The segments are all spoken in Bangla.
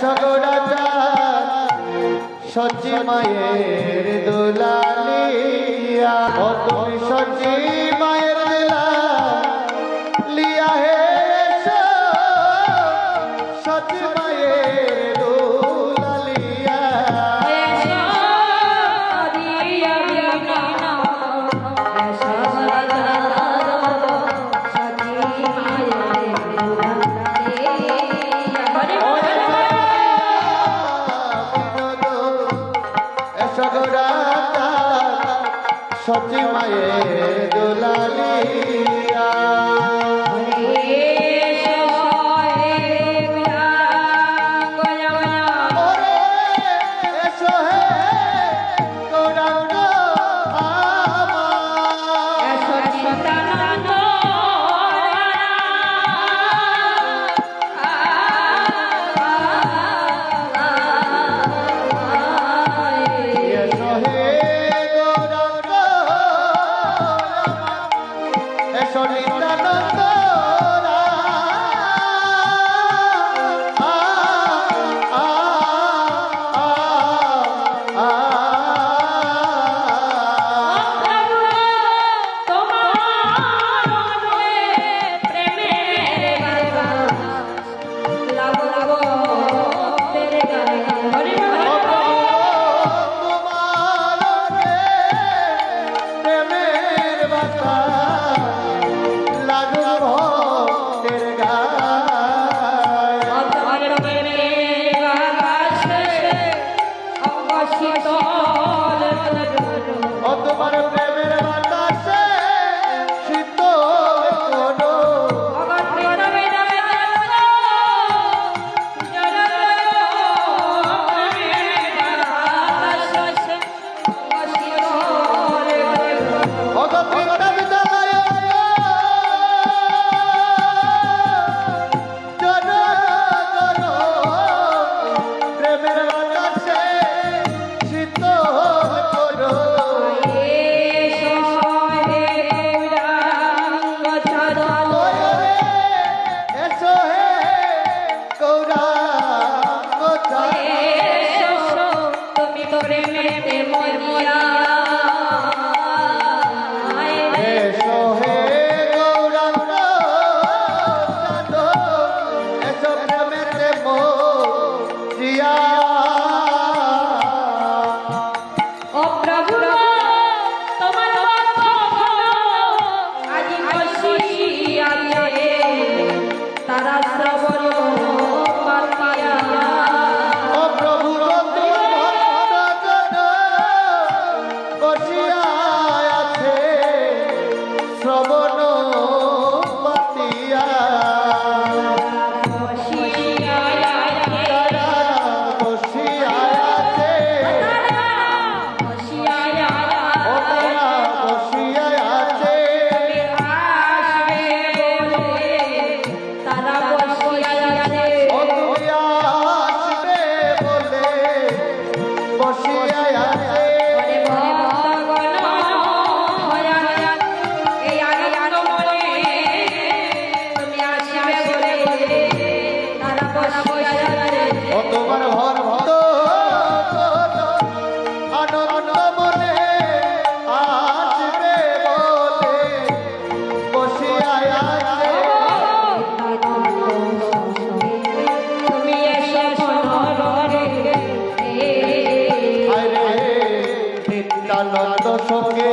সগড়াচার সচি মায়ের দোলালিয়া। ও তুমি সচি মায়ের দোলালিয়া। হে সচি মায়ের সচি মায়ে দুলালিয়া। যারা আনন্দ শোকে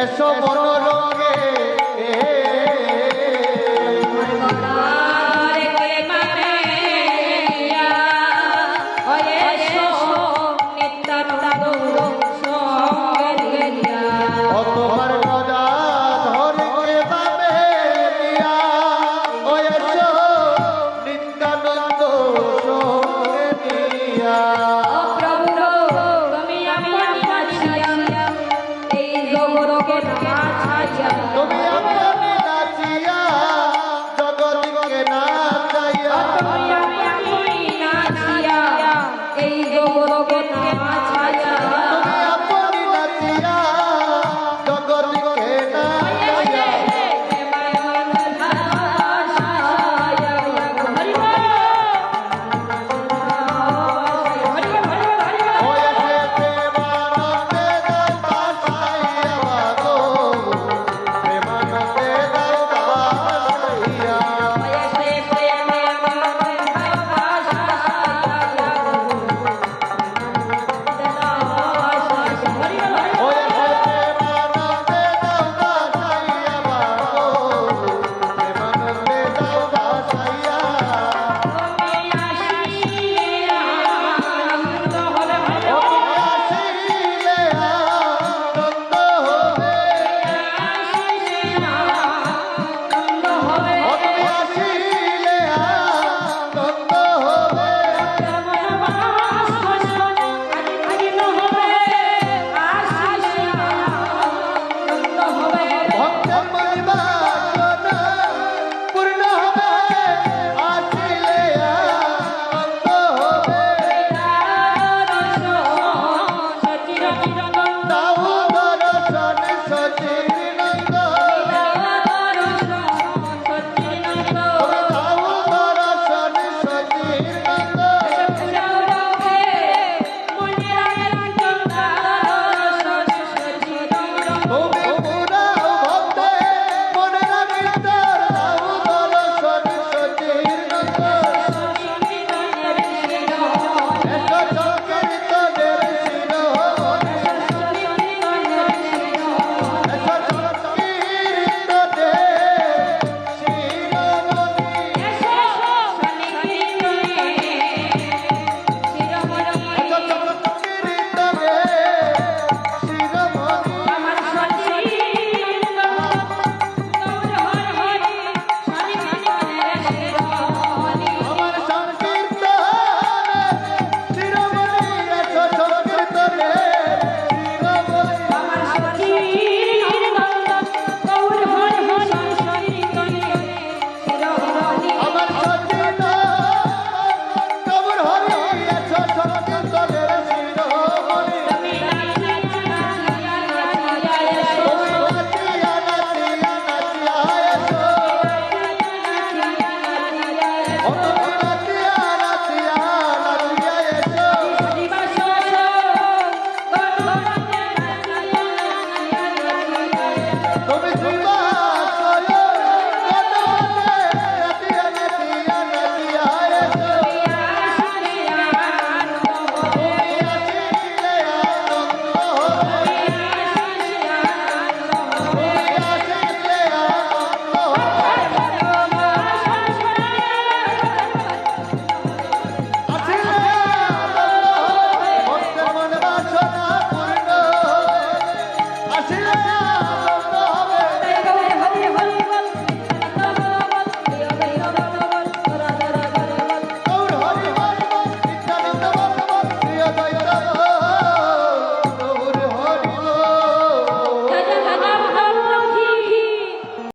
এসো মনোরঙ্গে